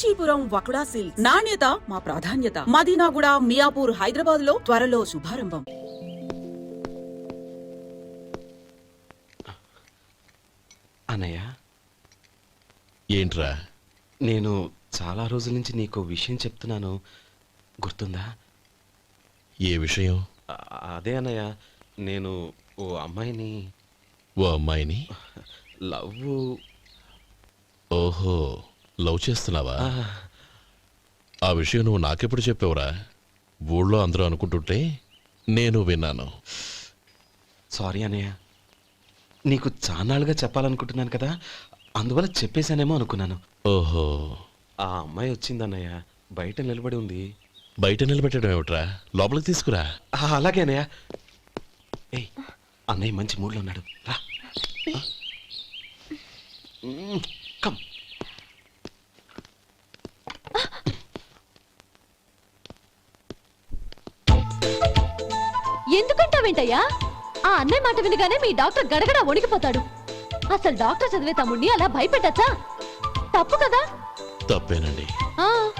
Kanchipuram వకుడా silks. నాణ్యత మా ప్రాధాన్యత. మదీనాగుడ మియాపూర్ హైదరాబాద్లో త్వరలో శుభారంభం. అన్నయ్య. ఏంట్రా? నేను చాలా రోజుల నుంచి నీకు విషయం చెప్తున్నాను. గుర్తుందా? ఏ విషయం? అదే అన్నయ్య. నేను ఓ అమ్మాయిని. ఓ అమ్మాయిని? లవ్ ఓహో. లవ్ చేస్తున్నావా? ఆ. విషయం నువ్వు నాకెప్పుడు చెప్పావురా? ఊళ్ళో అందరూ అనుకుంటుంటే నేను విన్నాను. సారీ అన్నయ్య. నీకు చాన్నాళ్ళుగా చెప్పాలనుకుంటున్నాను కదా అందువల్ల చెప్పేశానేమో అనుకున్నాను. ఓహో. ఆ అమ్మాయి వచ్చిందన్నయ్య బయట నిలబడి ఉంది. బయట నిలబెట్టడం ఏమిట్రా? లోపలికి తీసుకురా. అలాగే అన్నయ్య. ఏయ్ అన్నయ్య మంచి మూడ్లో ఉన్నాడు. రా. కమ్. ఎందుకంటావేంటయ్యా? ఆ అన్నయ్య మాట వినగానే మీ డాక్టర్ గడగడ వణికిపోతాడు. అసలు డాక్టర్ చదివే తమ్ముడిని అలా భయపెట్టచ్చా? తప్పు కదా? తప్పేనండి. ఆ.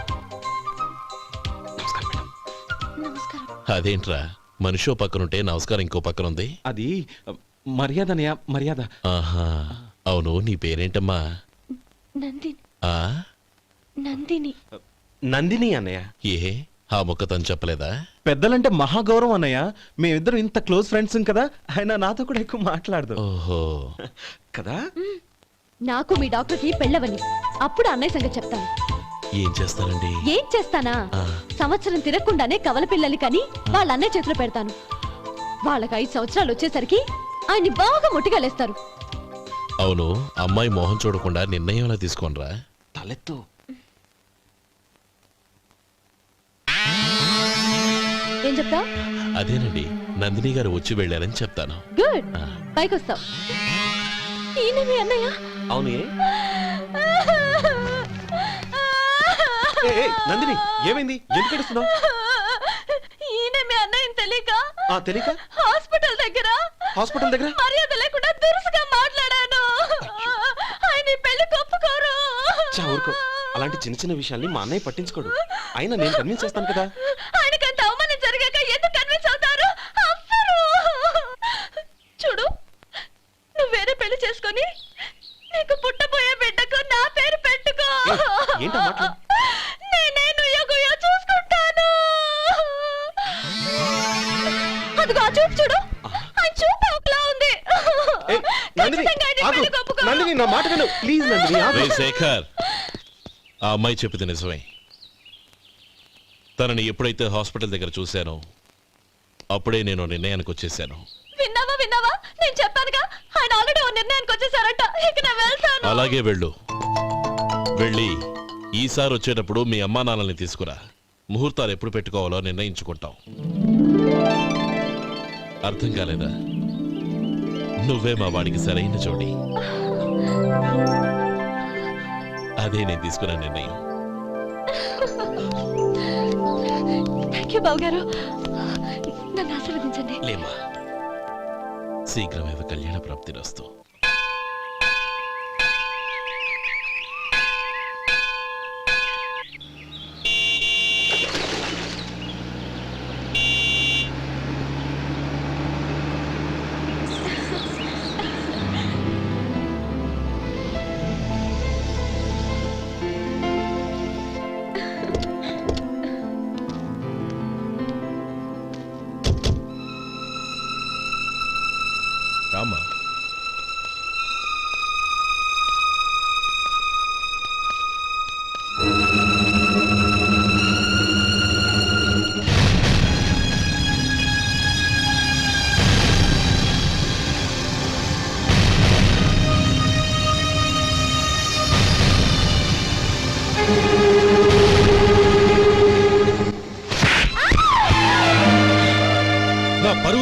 నమస్కారం అదేంట్రా? మనిషో పక్కనుంటే నమస్కారం ఇంకో పక్కన ఉంది? అది మర్యాద అన్నయ్య మర్యాద. ఆహా. అవును నీ పేరేంటమ్మా? నందిని. ఆ? నందిని. నందిని అన్నయ్య. ఏ ఆ మొక్క తను చెప్పలేదా? పెద్దలంటే మహాగౌరవం అన్నయ్య. మేమిద్దరం ఇంత క్లోజ్ ఫ్రెండ్స్ కదా ఆయన నాతో కూడా ఎక్కువ మాట్లాడదు. ఓహో. కదా? నాకు మీ డాక్టర్కి పెళ్ళవని. అప్పుడు అన్నయ్య సంగతి చెప్తాను. ఏం చేస్తారండి? ఏం చేస్తానా? ఆ. సంవత్సరం తిరగకుండానే కవల పిల్లల్ని కని వాళ్ళ అన్నయ్య చేతిలో పెడతాను. వాళ్ళకి ఐదు సంవత్సరాలు వచ్చేసరికి ఆయన్ని బాగా ముట్టిగలేస్తారు అవును అమ్మాయి మొహం చూడకుండా నిర్ణయం ఎలా తీసుకోనరా? తలెత్తు. ఏం చెప్తా అదేనండి నందిని గారు వచ్చి వెళ్ళారని చెప్తాను. గుడ్. ఆ. పైకొస్తావు. ఈయన మీ అన్నయ్య? అవును. ఏ? ఏ, ఏ, నందిని ఏమైంది? ఎందుకు ఏడుస్తున్నావు? ఈయన మీ అన్నయ్యని తెలియక? ఆ తెలియక? హాస్పిటల్ దగ్గర? హాస్పిటల్ దగ్గర? మర్యాద లేకుండా దురుసుగా మాట్లాడాను. ఆయన ఈ పెళ్ళి ఒప్పుకోరు చా ఊరుకో. అలాంటి చిన్న చిన్న విషయాల్ని మా అన్నయ్య పట్టించుకోడు. అయినా నేను కన్విన్స్ చేస్తాను కదా. ఆయనకంత అవమానం జరిగాక ఎందుకు కన్విన్స్ అవుతారు? అవ్వరు చూడు నువ్వు వేరే పెళ్ళి చేసుకొని నీకు పుట్టబోయే బిడ్డకు నా పేరు పెట్టుకో. ఏ, ఏంటా మాటలు? నేనే నుయ్యో గుయ్యో చూసుకుంటాను. అదిగో ఆ చూపు చూడు. ఆ చూపు ఒకలా ఉంది. ఏ, నందిని ఖచ్చితంగా ఆయన ఈ ఆగు. పెళ్ళికి ఒప్పుకోరు. నందిని నా మాట విను. ప్లీజ్ నందిని ఆగు. రే శేఖర్ ఆ అమ్మాయి చెప్పింది నిజమే. తనని ఎప్పుడైతే హాస్పిటల్ దగ్గర చూశానో అప్పుడే నేను నిర్ణయానికి వచ్చేసాను. విన్నావా విన్నావా? నేను చెప్పానుగా ఆయన ఆల్రెడీ ఓ నిర్ణయానికి వచ్చేసారట. ఇక నేను వెళ్తాను. అలాగే వెళ్ళు. వెళ్ళి ఈసారి వచ్చేటప్పుడు మీ అమ్మా నాన్నల్ని తీసుకురా. ముహూర్తాలు ఎప్పుడు పెట్టుకోవాలో నిర్ణయించుకుంటాం. అర్థం కాలేదా? నువ్వే మా వాడికి సరైన జోడి. అదే నేను తీసుకున్న నిర్ణయం. థ్యాంక్ యూ బాబు గారు నన్ను ఆశీర్వదించండి. లేమా శీఘ్రమేవ కళ్యాణ ప్రాప్తి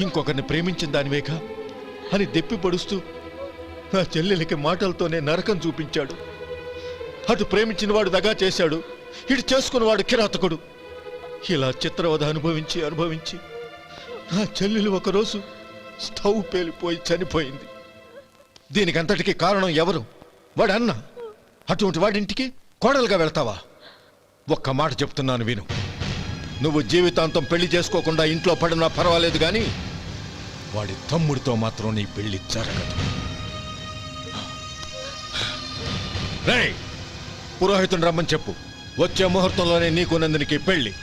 ఇంకొకరిని ప్రేమించిన దానివేగా అని దెప్పి పడుస్తూ నా చెల్లెలికి మాటలతోనే నరకం చూపించాడు. అటు ప్రేమించిన వాడు దగా చేశాడు ఇటు చేసుకున్నవాడు కిరాతకుడు. ఇలా చిత్రవధ అనుభవించి అనుభవించి నా చెల్లెలు ఒకరోజు స్టవ్ పేలిపోయి చనిపోయింది. దీనికంతటికి కారణం ఎవరు? వాడు అన్న అటువంటి వాడింటికి కోడలుగా వెళ్తావా? ఒక్క మాట చెప్తున్నాను విను. నువ్వు జీవితాంతం పెళ్ళి చేసుకోకుండా ఇంట్లో పడినా పర్వాలేదు కానీ వాడి తమ్ముడితో మాత్రం నీ పెళ్ళి జరగదు. రే పురోహితుని రమ్మని చెప్పు. వచ్చే ముహూర్తంలోనే నీకు నందినికి పెళ్ళి.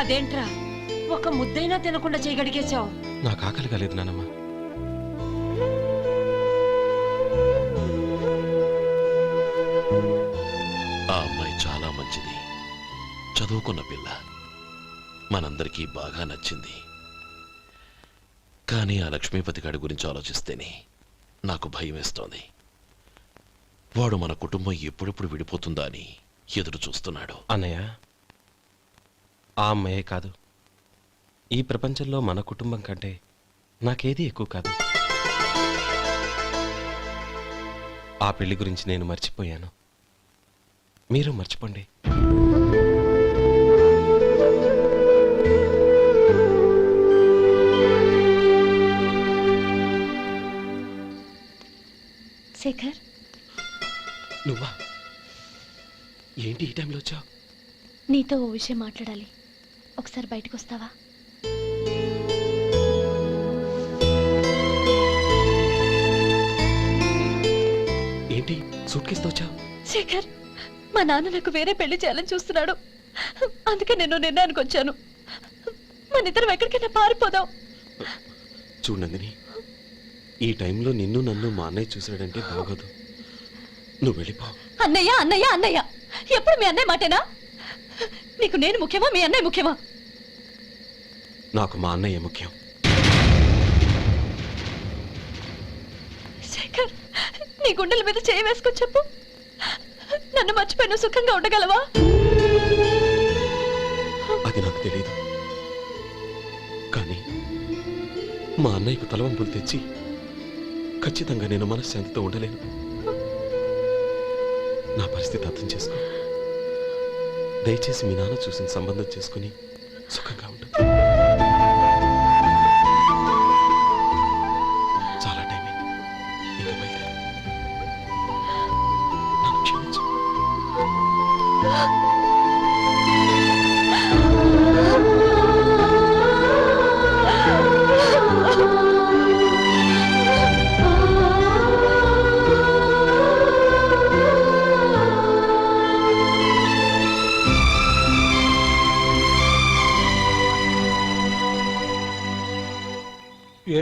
అదేంట్రా? ఒక ముద్దైనా తినకుండా చేయగడిగేశావు. నాకు ఆకలి కాలేదు నానమ్మ. ఆ అమ్మాయి చాలా మంచిది. చదువుకున్న పిల్ల. మనందరికీ బాగా నచ్చింది. కానీ ఆ లక్ష్మీపతి గారి గురించి ఆలోచిస్తేనే నాకు భయం వేస్తోంది. వాడు మన కుటుంబం ఎప్పుడెప్పుడు విడిపోతుందా అని ఎదురు చూస్తున్నాడు. అన్నయ్య ఆ అమ్మాయే కాదు. ఈ ప్రపంచంలో మన కుటుంబం కంటే నాకేది ఎక్కువ కాదు. ఆ పెళ్ళి గురించి నేను మర్చిపోయాను. మీరు మర్చిపోండి. శేఖర్? నువ్వా? ఏంటి ఈ టైంలో వచ్చావు? నీతో ఓ విషయం మాట్లాడాలి. ఒకసారి బయటకు వస్తావా సూట్ వచ్చావు శేఖర్ మా నాన్న నాకు వేరే పెళ్ళి చేయాలని చూస్తున్నాడు. అందుకే నేను నిర్ణయానికి వచ్చాను. మన ఇద్దరం ఎక్కడికైనా పారిపోదాం. చూడండిని ఈ టైంలో నిన్ను నన్ను మా అన్నయ్య చూసాడంటే బాగోదు. నువ్వు వెళ్ళిపో. అన్నయ్య అన్నయ్య అన్నయ్య ఎప్పుడు మీ అన్నయ్య మాటేనా? నీకు నేను ముఖ్యమా మీ అన్నయ్య ముఖ్యమా? నాకు మా అన్నయ్య ముఖ్యం. శేఖర్ నీ గుండెల మీద చేయి వేసుకొని చెప్పు. నన్ను మర్చిపోయిన సుఖంగా ఉండగలవా? అది నాకు తెలియదు కానీ మా అన్నయ్యకు తలవంపులు తెచ్చి ఖచ్చితంగా నేను మనశ్శాంతితో ఉండలేను. నా పరిస్థితి అర్థం చేసుకో. దయచేసి మీ నాన్న చూసిన సంబంధం చేసుకుని సుఖంగా ఉండు.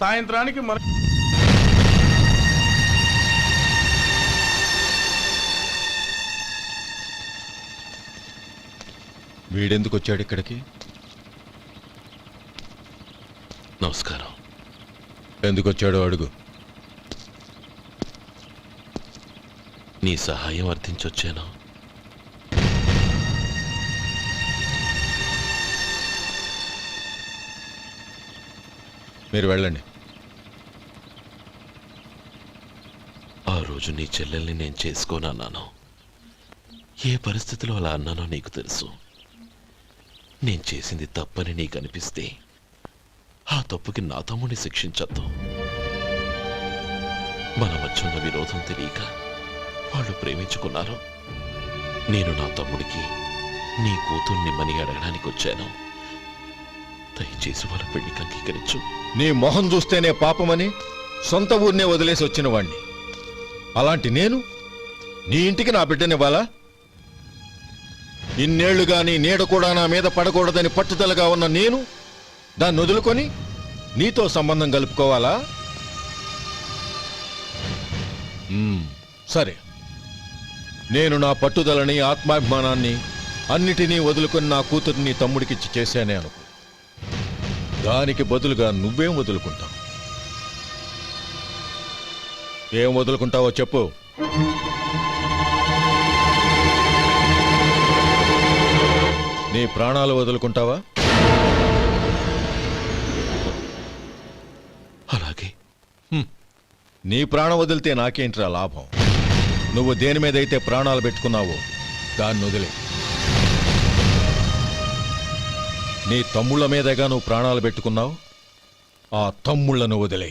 సాయంత్రానికి మన వీడెందుకు వచ్చాడు ఇక్కడికి? నమస్కారం. ఎందుకు వచ్చాడో అడుగు. నీ సహాయం అర్థించొచ్చాను? మీరు వెళ్ళండి ఆ రోజు నీ చెల్లెల్ని నేను చేసుకోనన్నాను ఏ పరిస్థితిలో అలా అన్నానో నీకు తెలుసు. నేను చేసింది తప్పని నీకు అనిపిస్తే ఆ తప్పుకి నా తమ్ముడిని శిక్షించద్దు. మన మధ్య ఉన్న విరోధం తెలియక వాళ్ళు ప్రేమించుకున్నారు. నేను నా తమ్ముడికి నీ కూతుర్ని మని అడగడానికి వచ్చాను. దయచేసి వాళ్ళ పెళ్ళికి అంగీకరించు. నీ మొహం చూస్తేనే పాపమని సొంత ఊరినే వదిలేసి వచ్చిన వాణ్ణి. అలాంటి నేను? నీ ఇంటికి నా బిడ్డనివ్వాలా? ఇన్నేళ్ళుగా నీ నీడ కూడా నా మీద పడకూడదని పట్టుదలగా ఉన్న నేను దాన్ని వదులుకొని నీతో సంబంధం కలుపుకోవాలా? సరే. నేను నా పట్టుదలని ఆత్మాభిమానాన్ని అన్నిటినీ వదులుకొని నా కూతుర్ని తమ్ముడికిచ్చి చేశానే అనుకో. దానికి బదులుగా నువ్వేం వదులుకుంటావు? ఏం వదులుకుంటావో చెప్పు. నీ ప్రాణాలు వదులుకుంటావా? అలాగే. నీ ప్రాణం వదిలితే నాకేంట్రా లాభం? నువ్వు దేని మీదైతే ప్రాణాలు పెట్టుకున్నావో దాన్ని వదిలే. నీ తమ్ముళ్ళ మీదగా నువ్వు ప్రాణాలు పెట్టుకున్నావు ఆ తమ్ముళ్ళను వదిలే.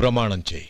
ప్రమాణం చేయి.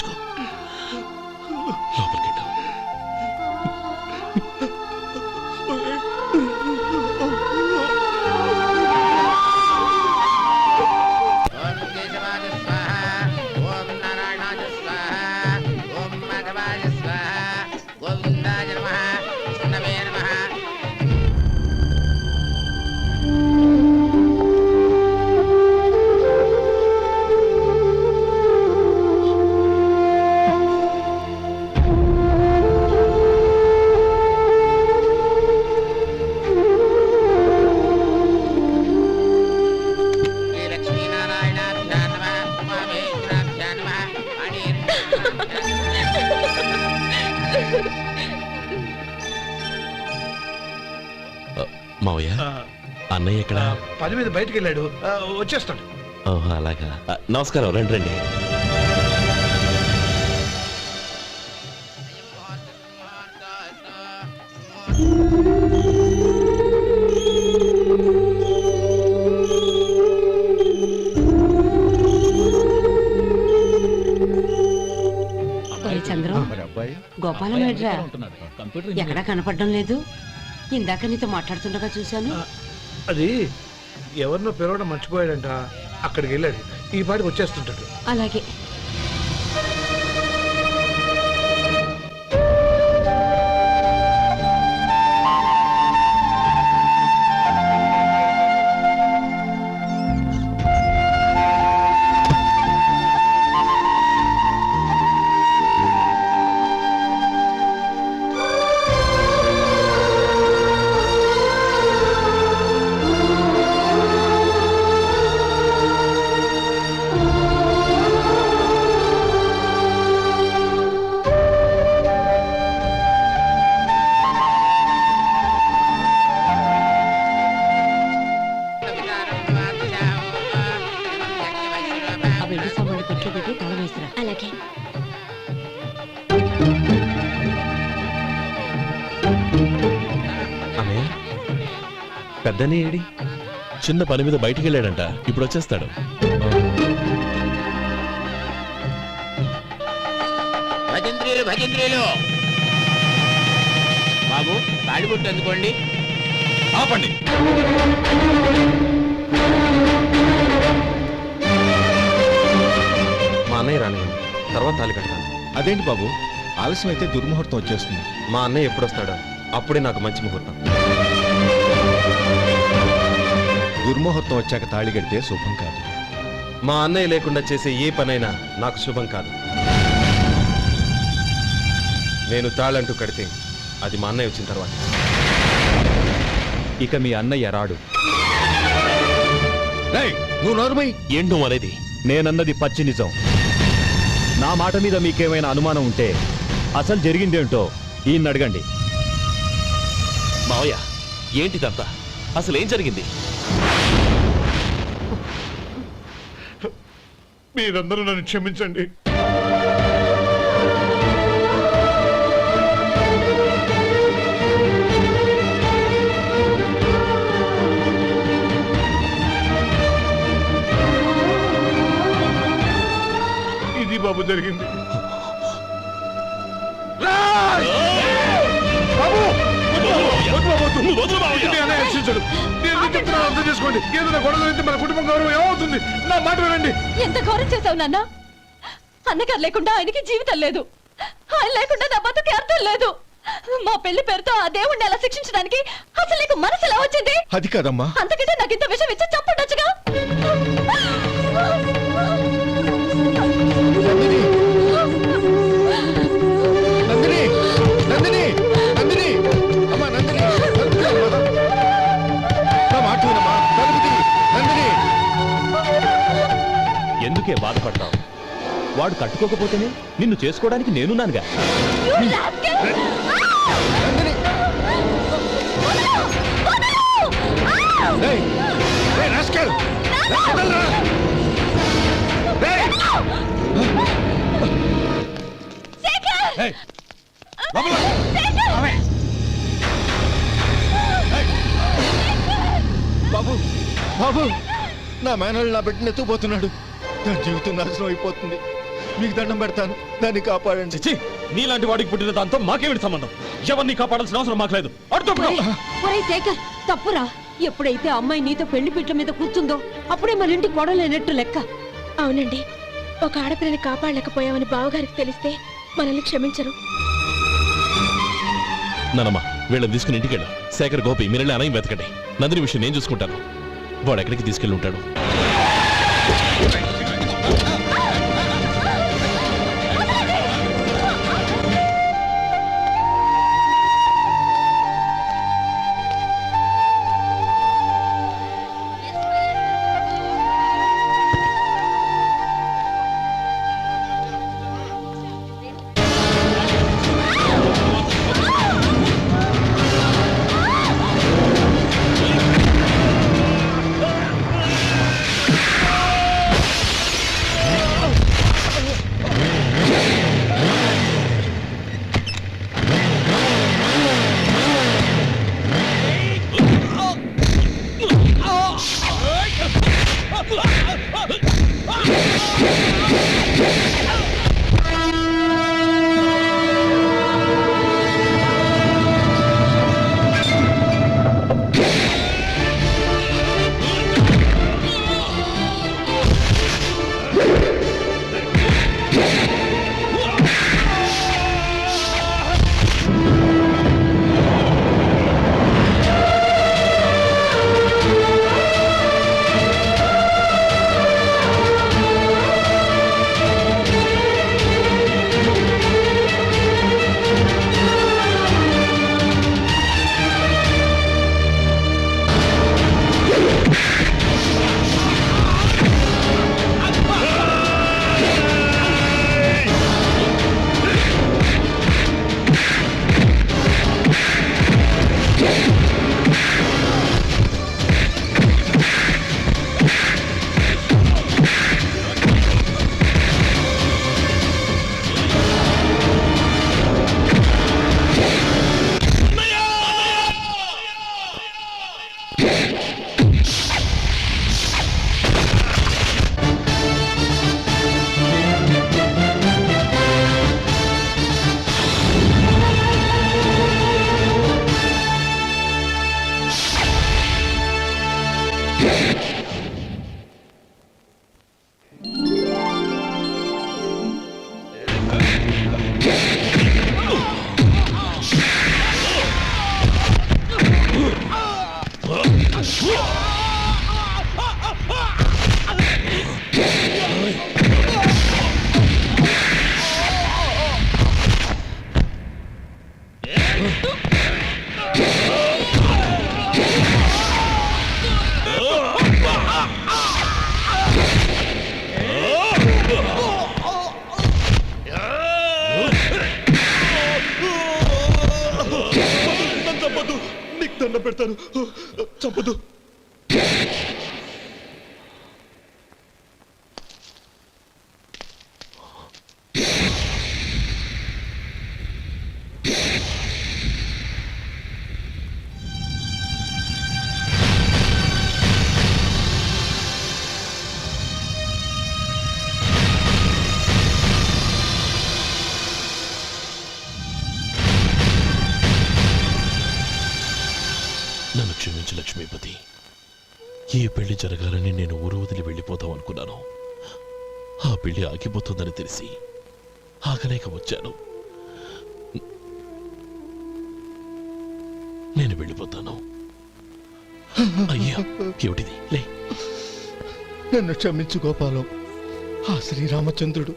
మీద బయటికి వెళ్ళాడు ఆ, వచ్చేస్తాడు. ఓహో అలాగా. ఆ, నమస్కారం రండి రండి. ఒరే చంద్రం గోపాలం ఏడ్రా ఎక్కడా కనపడడం లేదు? ఇందాక నీతో మాట్లాడుతుండగా చూశాను. అది ఎవరినో పిలవడం మర్చిపోయాడంట. అక్కడికి వెళ్ళాడు. ఈ పాటికి వచ్చేస్తుంటాడు. అలాగే. చిన్న పని మీద బయటికి వెళ్ళాడంట. ఇప్పుడు వచ్చేస్తాడు. భజంత్రీలు భజంత్రీలు! బాబు తాడిబుట్టు అందుకోండి. ఆపండి. మా అన్నయ్య రానివ్వండి. తర్వాత తాళి కడతాను. అదేంటి బాబు? ఆలస్యం అయితే దుర్ముహూర్తం వచ్చేస్తుంది. మా అన్నయ్య ఎప్పుడు వస్తాడో అప్పుడే నాకు మంచి ముహూర్తం. దుర్ముహూర్తం వచ్చాక తాళి కడితే శుభం కాదు. మా అన్నయ్య లేకుండా చేసే ఏ పనైనా నాకు శుభం కాదు. నేను తాళంటూ కడితే అది మా అన్నయ్య వచ్చిన తర్వాత. ఇక మీ అన్నయ్య రాడు. రేయ్, నువ్వు నోరుమై ఏంటో అనేది నేనన్నది పచ్చి నిజం. నా మాట మీద మీకేమైనా అనుమానం ఉంటే అసలు జరిగిందేంటో ఈయన అడగండి. మావయ్య ఏంటిదంతా? అసలు ఏం జరిగింది? మీరందరూ నన్ను క్షమించండి ఇది బాబు జరిగింది బాబు! అన్నయ్య రక్షించడు. నేను ఎందుకు చెప్తున్నానో అర్థం చేసుకోండి. ఏదైనా గొడవలు అయితే మన కుటుంబం గౌరవం ఏమవుతుంది? నా మాట వినండి. ఎంత ఘోరం చేసావు నాన్న? అన్నగారు లేకుండా ఆయనకి జీవితం లేదు. ఆయన లేకుండా నా బతుకి అర్థం లేదు. మా పెళ్ళి పేరుతో ఆ దేవుణ్ణి ఎలా శిక్షించడానికి అసలు నీకు మనసు ఎలా వచ్చింది? అది కాదమ్మా. అంతకంటే నాకు ఇంత విషయం ఇచ్చి చంపుండొచ్చుగా ఎందుకే బాధపడతావు. వాడు కట్టుకోకపోతేనే నిన్ను చేసుకోవడానికి నేనున్నానుగా! బాబు బాబు. నా మేనల్ నా బిడ్డను ఎత్తుకుపోతున్నాడు. నా జీవితం నాశనం అయిపోతుంది. మీకు దండం పెడతాను. దాన్ని కాపాడండి. చిచి నీలాంటి వాడికి పుట్టిన దాంతో మాకేమిటి సంబంధం? ఎవరిని కాపాడాల్సిన అవసరం మాకు లేదు. ఒరేయ్ శేఖర్ తప్పురా. ఎప్పుడైతే అమ్మాయి నీతో పెళ్ళి పీటల మీద కూర్చుందో అప్పుడే మన ఇంటి గొడవలేనట్టు లెక్క. అవునండి. ఒక ఆడపిల్లని కాపాడలేకపోయామని బావగారికి తెలిస్తే మనల్ని క్షమించరు. నానమ్మ వీళ్ళని తీసుకుని ఇంటికి వెళ్ళు శేఖర్ గోపి మీరెళ్ళి అనయం వెతకండి. నందిని విషయం నేను చూసుకుంటాను. వాడు ఎక్కడికి తీసుకెళ్ళి ఉంటాడు? Oh, దండ పెడతాను. చంపదు. ఈ పెళ్ళి జరగాలని నేను ఊరు వదిలి వెళ్ళిపోతాం అనుకున్నాను. ఆ పెళ్ళి ఆగిపోతుందని తెలిసి ఆగలేక వచ్చాను. నేను వెళ్ళిపోతాను. అయ్యా ఏమిటిది? లే. నన్ను క్షమించు గోపాలం. ఆ శ్రీరామచంద్రుడు.